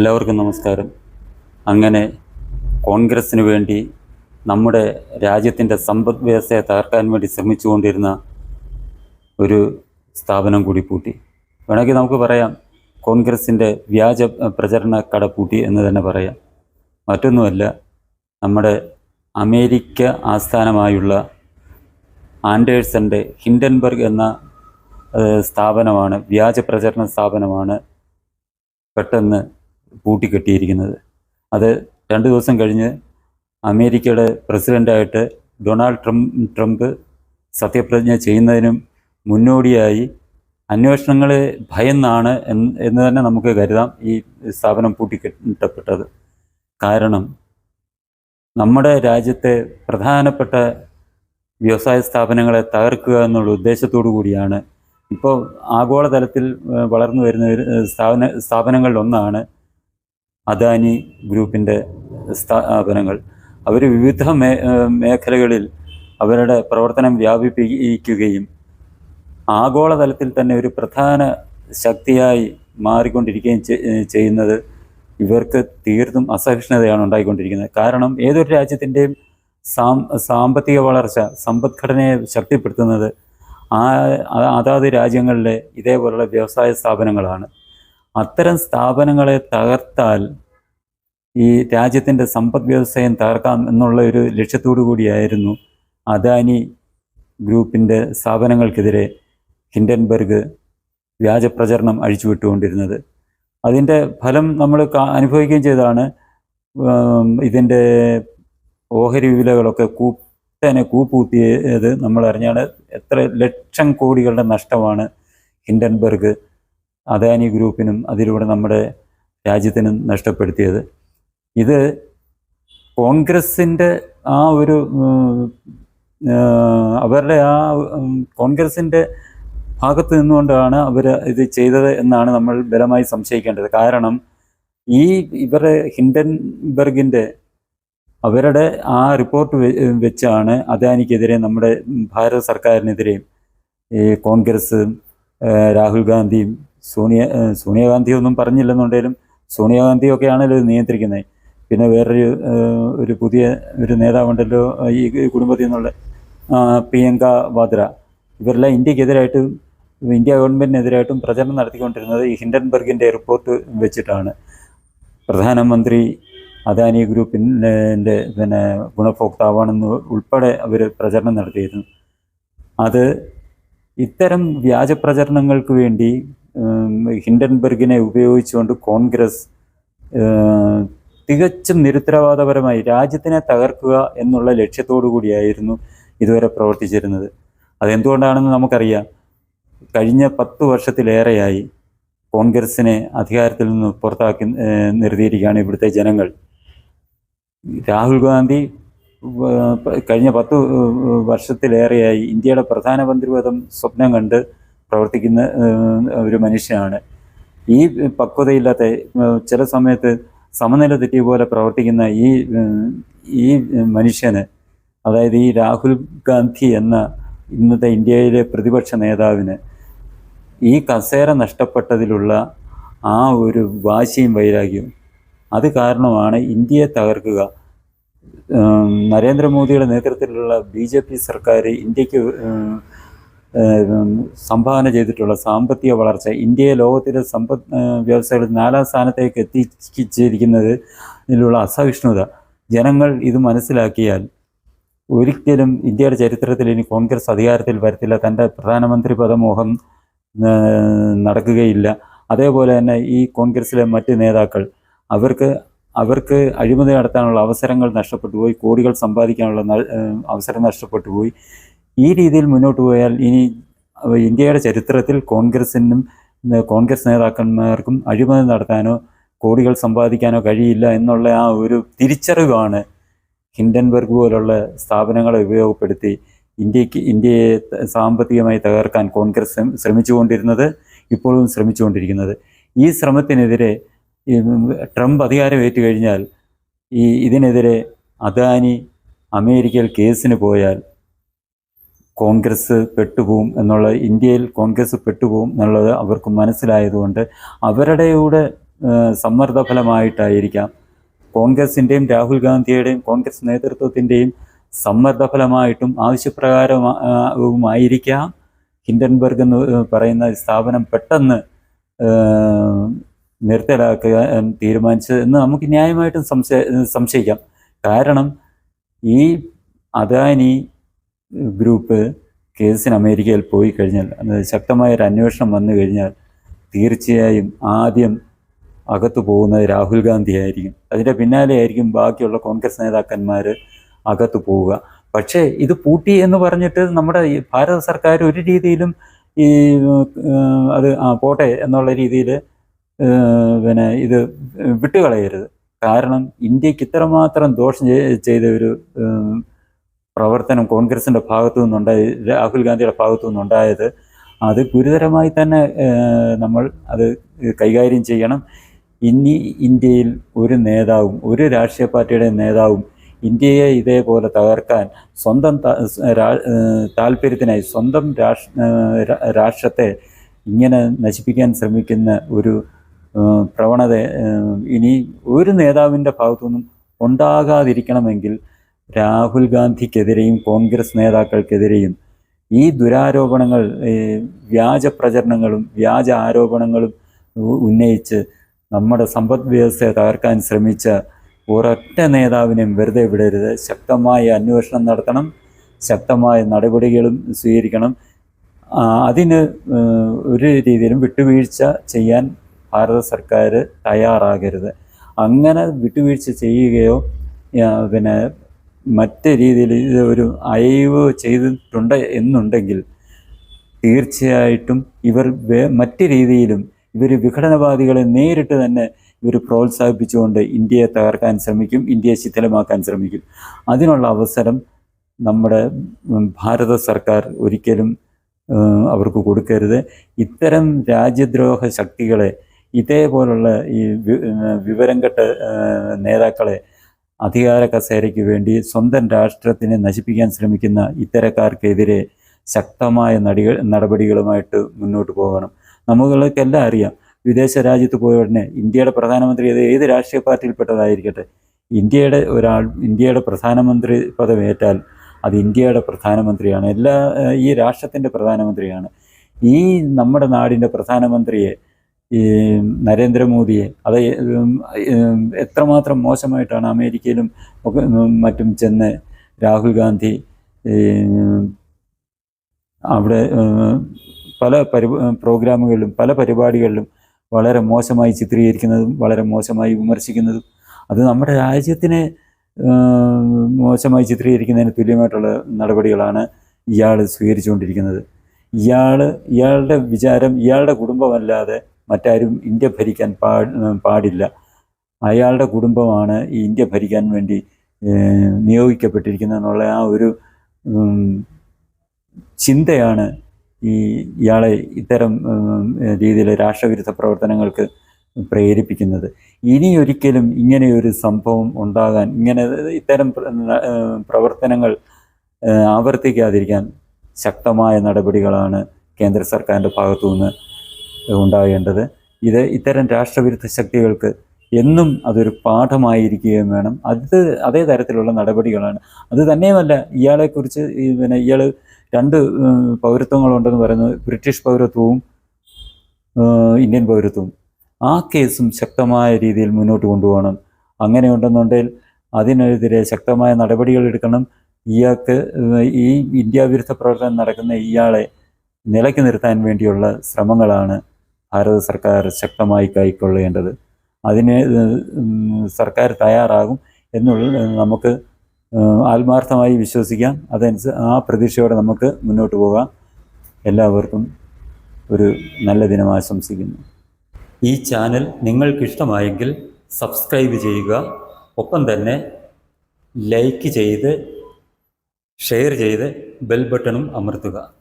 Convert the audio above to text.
എല്ലാവർക്കും നമസ്കാരം. അങ്ങനെ കോൺഗ്രസ്സിന് വേണ്ടി നമ്മുടെ രാജ്യത്തിന്റെ സമ്പദ് വ്യവസ്ഥയെ തകർക്കാൻ വേണ്ടി ശ്രമിച്ചുകൊണ്ടിരുന്ന ഒരു സ്ഥാപനം കൂടി പൂട്ടി. വേണമെങ്കിൽ നമുക്ക് പറയാം കോൺഗ്രസിന്റെ വ്യാജ പ്രചരണ കട പൂട്ടി എന്ന് തന്നെ പറയാം. മറ്റൊന്നുമല്ല നമ്മുടെ അമേരിക്ക ആസ്ഥാനമായുള്ള ആൻഡേഴ്സന്റെ ഹിൻഡൻബർഗ് എന്ന സ്ഥാപനമാണ് വ്യാജ പ്രചരണ സ്ഥാപനമാണ് പെട്ടെന്ന് പൂട്ടിക്കെട്ടിയിരിക്കുന്നത് അത് രണ്ട് ദിവസം കഴിഞ്ഞ് അമേരിക്കയുടെ പ്രസിഡന്റായിട്ട് ഡൊണാൾഡ് ട്രംപ് ട്രംപ് സത്യപ്രതിജ്ഞ ചെയ്യുന്നതിനും മുന്നോടിയായി അന്വേഷണങ്ങളെ ഭയന്നാണ് എന്ന് തന്നെ നമുക്ക് കരുതാം ഈ സ്ഥാപനം പൂട്ടിക്കെട്ടപ്പെട്ടത്. കാരണം നമ്മുടെ രാജ്യത്തെ പ്രധാനപ്പെട്ട വ്യവസായ സ്ഥാപനങ്ങളെ തകർക്കുക എന്നുള്ള ഉദ്ദേശത്തോടു കൂടിയാണ്. ഇപ്പോൾ ആഗോളതലത്തിൽ വളർന്നു വരുന്ന സ്ഥാപന സ്ഥാപനങ്ങളിലൊന്നാണ് അദാനി ഗ്രൂപ്പിന്റെ സ്ഥാപനങ്ങൾ. അവർ വിവിധ മേ മേഖലകളിൽ അവരുടെ പ്രവർത്തനം വ്യാപിപ്പിക്കുകയും ആഗോളതലത്തിൽ തന്നെ ഒരു പ്രധാന ശക്തിയായി മാറിക്കൊണ്ടിരിക്കുകയും ചെയ്യുന്നത് ഇവർക്ക് തീർത്തും അസഹിഷ്ണുതയാണ് ഉണ്ടായിക്കൊണ്ടിരിക്കുന്നത്. കാരണം ഏതൊരു രാജ്യത്തിന്റെയും സാം സാമ്പത്തിക വളർച്ച സമ്പദ്ഘടനയെ ശക്തിപ്പെടുത്തുന്നത് ആ അതാത് രാജ്യങ്ങളിലെ ഇതേപോലുള്ള വ്യവസായ സ്ഥാപനങ്ങളാണ്. അത്തരം സ്ഥാപനങ്ങളെ തകർത്താൽ ഈ രാജ്യത്തിന്റെ സമ്പദ് വ്യവസ്ഥയും തകർക്കാം എന്നുള്ള ഒരു ലക്ഷ്യത്തോടു കൂടിയായിരുന്നു അദാനി ഗ്രൂപ്പിന്റെ സ്ഥാപനങ്ങൾക്കെതിരെ ഹിൻഡൻബർഗ് വ്യാജ പ്രചരണം അഴിച്ചുവിട്ടുകൊണ്ടിരുന്നത്. അതിന്റെ ഫലം നമ്മൾ അനുഭവിക്കുകയും ചെയ്തതാണ് ഇതിന്റെ ഓഹരി വിലകളൊക്കെ കൂട്ടനെ കൂപ്പൂത്തിയത് നമ്മൾ അറിഞ്ഞാണ് എത്ര ലക്ഷം കോടികളുടെ നഷ്ടമാണ് ഹിൻഡൻബർഗ് അദാനി ഗ്രൂപ്പിനും അതിലൂടെ നമ്മുടെ രാജ്യത്തിനും നഷ്ടപ്പെടുത്തിയത്. ഇത് കോൺഗ്രസിന്റെ ആ ഒരു അവരുടെ ആ കോൺഗ്രസിന്റെ ഭാഗത്ത് നിന്നുകൊണ്ടാണ് അവർ ഇത് ചെയ്തത് എന്നാണ് നമ്മൾ ബലമായി സംശയിക്കേണ്ടത്. കാരണം ഈ ഇവരുടെ ഹിൻഡൻബർഗിന്റെ അവരുടെ ആ റിപ്പോർട്ട് വെച്ചാണ് അദാനിക്കെതിരെ നമ്മുടെ ഭാരത സർക്കാരിനെതിരെയും ഈ കോൺഗ്രസ് രാഹുൽ ഗാന്ധിയും സോണിയ സോണിയാഗാന്ധി ഒന്നും പറഞ്ഞില്ലെന്നുണ്ടെങ്കിലും സോണിയാഗാന്ധിയൊക്കെ ആണല്ലോ ഇത് നിയന്ത്രിക്കുന്നത്. പിന്നെ വേറൊരു ഒരു പുതിയ ഒരു നേതാവുണ്ടല്ലോ ഈ കുടുംബത്തിൽ നിന്നുള്ള പ്രിയങ്ക വാദ്ര. ഇവരെല്ലാം ഇന്ത്യക്കെതിരായിട്ടും ഇന്ത്യ ഗവൺമെന്റിനെതിരായിട്ടും പ്രചരണം നടത്തിക്കൊണ്ടിരുന്നത് ഈ ഹിൻഡൻബർഗിന്റെ റിപ്പോർട്ട് വെച്ചിട്ടാണ്. പ്രധാനമന്ത്രി അദാനി ഗ്രൂപ്പിന്റെ പിന്നെ ഗുണഭോക്താവാണെന്ന് ഉൾപ്പെടെ അവർ പ്രചരണം നടത്തിയിരുന്നു. അത് ഇത്തരം വ്യാജ പ്രചരണങ്ങൾക്ക് വേണ്ടി ഹിൻഡൻബർഗിനെ ഉപയോഗിച്ചുകൊണ്ട് കോൺഗ്രസ് തികച്ചും നിരുത്തരവാദപരമായി രാജ്യത്തിനെ തകർക്കുക എന്നുള്ള ലക്ഷ്യത്തോടു കൂടിയായിരുന്നു ഇതുവരെ പ്രവർത്തിച്ചിരുന്നത്. അതെന്തുകൊണ്ടാണെന്ന് നമുക്കറിയാം. കഴിഞ്ഞ പത്ത് വർഷത്തിലേറെയായി കോൺഗ്രസിനെ അധികാരത്തിൽ നിന്ന് പുറത്താക്കി നിർത്തിയിരിക്കുകയാണ് ഇവിടുത്തെ ജനങ്ങൾ. രാഹുൽ ഗാന്ധി കഴിഞ്ഞ പത്ത് വർഷത്തിലേറെയായി ഇന്ത്യയുടെ പ്രധാനമന്ത്രി പദം സ്വപ്നം കണ്ട് പ്രവർത്തിക്കുന്ന ഒരു മനുഷ്യനാണ്. ഈ പക്വതയില്ലാത്ത ചില സമയത്ത് സമനില തെറ്റിയ പോലെ പ്രവർത്തിക്കുന്ന ഈ ഈ മനുഷ്യന് അതായത് ഈ രാഹുൽ ഗാന്ധി എന്ന ഇന്നത്തെ ഇന്ത്യയിലെ പ്രതിപക്ഷ നേതാവിന് ഈ കസേര നഷ്ടപ്പെട്ടതിലുള്ള ആ ഒരു വാശിയും വൈരാഗ്യവും അത് കാരണമാണ് ഇന്ത്യയെ തകർക്കുക. നരേന്ദ്രമോദിയുടെ നേതൃത്വത്തിലുള്ള ബി സർക്കാർ ഇന്ത്യയ്ക്ക് സംഭാവന ചെയ്തിട്ടുള്ള സാമ്പത്തിക വളർച്ച ഇന്ത്യയെ ലോകത്തിലെ സമ്പദ് വ്യവസ്ഥകളിൽ നാലാം സ്ഥാനത്തേക്ക് എത്തിച്ചിരിക്കുന്നത് ഇതിലുള്ള അസഹിഷ്ണുത. ജനങ്ങൾ ഇത് മനസ്സിലാക്കിയാൽ ഒരിക്കലും ഇന്ത്യയുടെ ചരിത്രത്തിൽ ഇനി കോൺഗ്രസ് അധികാരത്തിൽ വരത്തില്ല തന്റെ പ്രധാനമന്ത്രി പദമോഹം നടക്കുകയില്ല. അതേപോലെ തന്നെ ഈ കോൺഗ്രസിലെ മറ്റ് നേതാക്കൾ അവർക്ക് അവർക്ക് അഴിമതി നടത്താനുള്ള അവസരങ്ങൾ നഷ്ടപ്പെട്ടു പോയി കോടികൾ സമ്പാദിക്കാനുള്ള അവസരം നഷ്ടപ്പെട്ടു പോയി. ഈ രീതിയിൽ മുന്നോട്ട് പോയാൽ ഇനി ഇന്ത്യയുടെ ചരിത്രത്തിൽ കോൺഗ്രസിനും കോൺഗ്രസ് നേതാക്കന്മാർക്കും അഴിമതി നടത്താനോ കോടികൾ സമ്പാദിക്കാനോ കഴിയില്ല എന്നുള്ള ആ ഒരു തിരിച്ചറിവാണ് ഹിൻഡൻബർഗ് പോലുള്ള സ്ഥാപനങ്ങളെ ഉപയോഗപ്പെടുത്തി ഇന്ത്യയ്ക്ക് ഇന്ത്യയെ സാമ്പത്തികമായി തകർക്കാൻ കോൺഗ്രസ് ശ്രമിച്ചുകൊണ്ടിരുന്നത് ഇപ്പോഴും ശ്രമിച്ചുകൊണ്ടിരിക്കുന്നത്. ഈ ശ്രമത്തിനെതിരെ ട്രംപ് അധികാരം ഏറ്റു കഴിഞ്ഞാൽ ഈ ഇതിനെതിരെ അദാനി അമേരിക്കയിൽ കേസിന് പോയാൽ കോൺഗ്രസ് പെട്ടുപോകും എന്നുള്ള ഇന്ത്യയിൽ കോൺഗ്രസ് പെട്ടുപോകും എന്നുള്ളത് അവർക്ക് മനസ്സിലായതുകൊണ്ട് അവരുടെ കൂടെ ഏഹ്, സമ്മർദ്ദഫലമായിട്ടായിരിക്കാം കോൺഗ്രസിന്റെയും രാഹുൽ ഗാന്ധിയുടെയും കോൺഗ്രസ് നേതൃത്വത്തിന്റെയും സമ്മർദ്ദഫലമായിട്ടും ആവശ്യപ്രകാരമായിരിക്കാം ഹിൻഡൻബർഗ് എന്ന് പറയുന്ന സ്ഥാപനം പെട്ടെന്ന് നിർത്തലാക്കാൻ തീരുമാനിച്ചത് എന്ന് നമുക്ക് ന്യായമായിട്ടും സംശയ സംശയിക്കാം. കാരണം ഈ അദാനി ഗ്രൂപ്പ് കേസിന് അമേരിക്കയിൽ പോയി കഴിഞ്ഞാൽ അതായത് ശക്തമായ ഒരു അന്വേഷണം വന്നു കഴിഞ്ഞാൽ തീർച്ചയായും ആദ്യം അകത്തു പോകുന്നത് രാഹുൽ ഗാന്ധി ആയിരിക്കും. അതിന്റെ പിന്നാലെ ആയിരിക്കും ബാക്കിയുള്ള കോൺഗ്രസ് നേതാക്കന്മാർ അകത്തു പോവുക. പക്ഷേ ഇത് പൂട്ടി എന്ന് പറഞ്ഞിട്ട് നമ്മുടെ ഈ ഭാരത സർക്കാർ ഒരു രീതിയിലും ഈ അത് ആ പോട്ടെ എന്നുള്ള രീതിയിൽ പിന്നെ ഇത് വിട്ടുകളയരുത്. കാരണം ഇന്ത്യയ്ക്ക് ഇത്രമാത്രം ദോഷം ചെയ്ത ഒരു പ്രവർത്തനം കോൺഗ്രസിന്റെ ഭാഗത്തു നിന്നുണ്ടായി രാഹുൽ ഗാന്ധിയുടെ ഭാഗത്തു നിന്നുണ്ടായത്. അത് ഗുരുതരമായി തന്നെ നമ്മൾ അത് കൈകാര്യം ചെയ്യണം. ഇനി ഇന്ത്യയിൽ ഒരു നേതാവും ഒരു രാഷ്ട്രീയ പാർട്ടിയുടെ നേതാവും ഇന്ത്യയെ ഇതേപോലെ തകർക്കാൻ സ്വന്തം താല്പര്യത്തിനായി സ്വന്തം രാഷ് രാഷ്ട്രത്തെ ഇങ്ങനെ നശിപ്പിക്കാൻ ശ്രമിക്കുന്ന ഒരു പ്രവണത ഇനി ഒരു നേതാവിന്റെ ഭാഗത്തുനിന്നും ഉണ്ടാകാതിരിക്കണമെങ്കിൽ രാഹുൽ ഗാന്ധിക്കെതിരെയും കോൺഗ്രസ് നേതാക്കൾക്കെതിരെയും ഈ ദുരാരോപണങ്ങൾ വ്യാജ പ്രചരണങ്ങളും വ്യാജ ആരോപണങ്ങളും ഉന്നയിച്ച് നമ്മുടെ സമ്പദ് വ്യവസ്ഥയെ തകർക്കാൻ ശ്രമിച്ച ഒരൊറ്റ നേതാവിനെയും വെറുതെ വിടരുത്. ശക്തമായ അന്വേഷണം നടത്തണം. ശക്തമായ നടപടികളും സ്വീകരിക്കണം. അതിന് ഒരു രീതിയിലും വിട്ടുവീഴ്ച ചെയ്യാൻ ഭാരത സർക്കാർ തയ്യാറാകരുത്. അങ്ങനെ വിട്ടുവീഴ്ച ചെയ്യുകയോ പിന്നെ മറ്റ് രീതിയിൽ ഇത് ഒരു അയവ് ചെയ്തിട്ടുണ്ട് എന്നുണ്ടെങ്കിൽ തീർച്ചയായിട്ടും ഇവർ മറ്റു രീതിയിലും ഇവർ വിഘടനവാദികളെ നേരിട്ട് തന്നെ ഇവർ പ്രോത്സാഹിപ്പിച്ചുകൊണ്ട് ഇന്ത്യയെ തകർക്കാൻ ശ്രമിക്കും ഇന്ത്യയെ ശിഥിലമാക്കാൻ ശ്രമിക്കും. അതിനുള്ള അവസരം നമ്മുടെ ഭാരത സർക്കാർ ഒരിക്കലും അവർക്ക് കൊടുക്കരുത്. ഇത്തരം രാജ്യദ്രോഹ ശക്തികളെ ഇതേപോലുള്ള ഈ വിവരം കെട്ട നേതാക്കളെ അധികാര കസേരയ്ക്ക് വേണ്ടി സ്വന്തം രാഷ്ട്രത്തിനെ നശിപ്പിക്കാൻ ശ്രമിക്കുന്ന ഇത്തരക്കാർക്കെതിരെ ശക്തമായ നടികൾ നടപടികളുമായിട്ട് മുന്നോട്ട് പോകണം. നമുക്കെല്ലാം അറിയാം വിദേശ രാജ്യത്ത് പോയ ഉടനെ ഇന്ത്യയുടെ പ്രധാനമന്ത്രി അത് ഏത് രാഷ്ട്രീയ പാർട്ടിയിൽപ്പെട്ടതായിരിക്കട്ടെ. ഇന്ത്യയുടെ ഒരാൾ ഇന്ത്യയുടെ പ്രധാനമന്ത്രി പദമേറ്റാൽ അത് ഇന്ത്യയുടെ പ്രധാനമന്ത്രിയാണ്. എല്ലാ ഈ രാഷ്ട്രത്തിന്റെ പ്രധാനമന്ത്രിയാണ്. ഈ നമ്മുടെ നാടിന്റെ പ്രധാനമന്ത്രിയെ ഈ നരേന്ദ്രമോദിയെ. അത് എത്രമാത്രം മോശമായിട്ടാണ് അമേരിക്കയിലും ഒക്കെ മറ്റും ചെന്ന് രാഹുൽ ഗാന്ധി അവിടെ പല പരി പ്രോഗ്രാമുകളിലും പല പരിപാടികളിലും വളരെ മോശമായി ചിത്രീകരിക്കുന്നതും വളരെ മോശമായി വിമർശിക്കുന്നതും അത് നമ്മുടെ രാജ്യത്തിനെ മോശമായി ചിത്രീകരിക്കുന്നതിന് തുല്യമായിട്ടുള്ള നടപടികളാണ് ഇയാൾ സ്വീകരിച്ചുകൊണ്ടിരിക്കുന്നത്. ഇയാൾ ഇയാളുടെ വിചാരം ഇയാളുടെ കുടുംബമല്ലാതെ മറ്റാരും ഇന്ത്യ ഭരിക്കാൻ പാടില്ല. അയാളുടെ കുടുംബമാണ് ഈ ഇന്ത്യ ഭരിക്കാൻ വേണ്ടി ഏഹ്, നിയോഗിക്കപ്പെട്ടിരിക്കുന്നത് എന്നുള്ള ആ ഒരു ചിന്തയാണ് ഈ ഇയാളെ ഇത്തരം രീതിയിൽ രാഷ്ട്രവിരുദ്ധ പ്രവർത്തനങ്ങൾക്ക് പ്രേരിപ്പിക്കുന്നത്. ഇനി ഒരിക്കലും ഇങ്ങനെയൊരു സംഭവം ഉണ്ടാകാൻ ഇങ്ങനെ ഇത്തരം പ്രവർത്തനങ്ങൾ ആവർത്തിക്കാതിരിക്കാൻ ശക്തമായ നടപടികളാണ് കേന്ദ്ര സർക്കാരിന്റെ ഭാഗത്തു നിന്ന് ഉണ്ടാകേണ്ടത്. ഇത് ഇത്തരം രാഷ്ട്രവിരുദ്ധ ശക്തികൾക്ക് എന്നും അതൊരു പാഠമായിരിക്കുകയും വേണം. അത് അതേ തരത്തിലുള്ള നടപടികളാണ്. അത് തന്നെയുമല്ല ഇയാളെക്കുറിച്ച് പിന്നെ ഇയാൾ രണ്ട് പൗരത്വങ്ങളുണ്ടെന്ന് പറയുന്നത് ബ്രിട്ടീഷ് പൗരത്വവും ഇന്ത്യൻ പൗരത്വവും. ആ കേസും ശക്തമായ രീതിയിൽ മുന്നോട്ട് കൊണ്ടുപോകണം. അങ്ങനെ ഉണ്ടെന്നുണ്ടെങ്കിൽ അതിനെതിരെ ശക്തമായ നടപടികൾ എടുക്കണം. ഇയാൾക്ക് ഈ ഇന്ത്യ വിരുദ്ധ പ്രവർത്തനം നടക്കുന്ന ഇയാളെ നിലയ്ക്ക് നിർത്താൻ വേണ്ടിയുള്ള ശ്രമങ്ങളാണ് ഭാരത സർക്കാർ ശക്തമായി കൈക്കൊള്ളേണ്ടത്. അതിന് സർക്കാർ തയ്യാറാകും എന്നുള്ള നമുക്ക് ആത്മാർത്ഥമായി വിശ്വസിക്കാം. അതനുസരിച്ച് ആ പ്രതീക്ഷയോടെ നമുക്ക് മുന്നോട്ട് പോകാം. എല്ലാവർക്കും ഒരു നല്ല ദിനം ആശംസിക്കുന്നു. ഈ ചാനൽ നിങ്ങൾക്കിഷ്ടമായെങ്കിൽ സബ്സ്ക്രൈബ് ചെയ്യുക. ഒപ്പം തന്നെ ലൈക്ക് ചെയ്ത് ഷെയർ ചെയ്ത് ബെൽ ബട്ടണും അമർത്തുക.